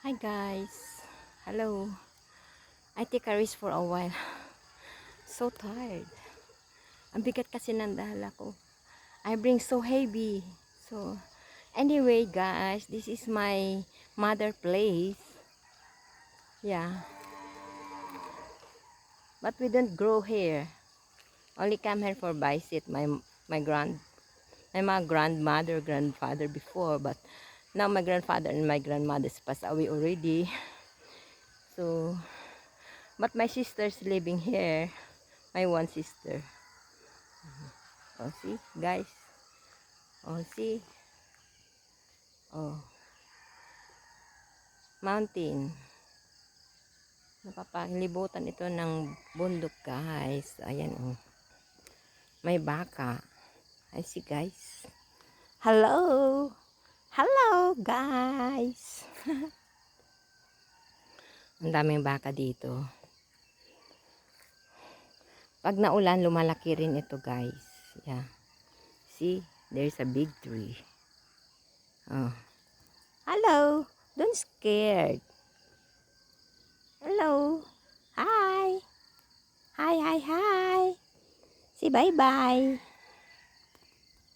Hi guys. Hello. I take a rest for a while. So tired. Ang bigat kasi ng dala ko. I bring so heavy. So, anyway guys, this is my mother place. Yeah. But we don't grow here. Only come here for visit my my grand my grandmother, grandfather before, but now my grandfather and my grandmother's passed away already. So, but my sister's living here. My one sister. Oh, see, guys. Oh, see. Oh. Mountain. Napapaglibutan ito ng bundok, guys. Ayan, oh. May baka. I see, guys. Hello. Hello, guys. Ang daming baka dito. Pag naulan, lumalaki rin ito, guys. Yeah. See, there's a big tree. Oh. Hello. Don't scared. Hello. Hi. Hi, hi, hi. Say bye-bye.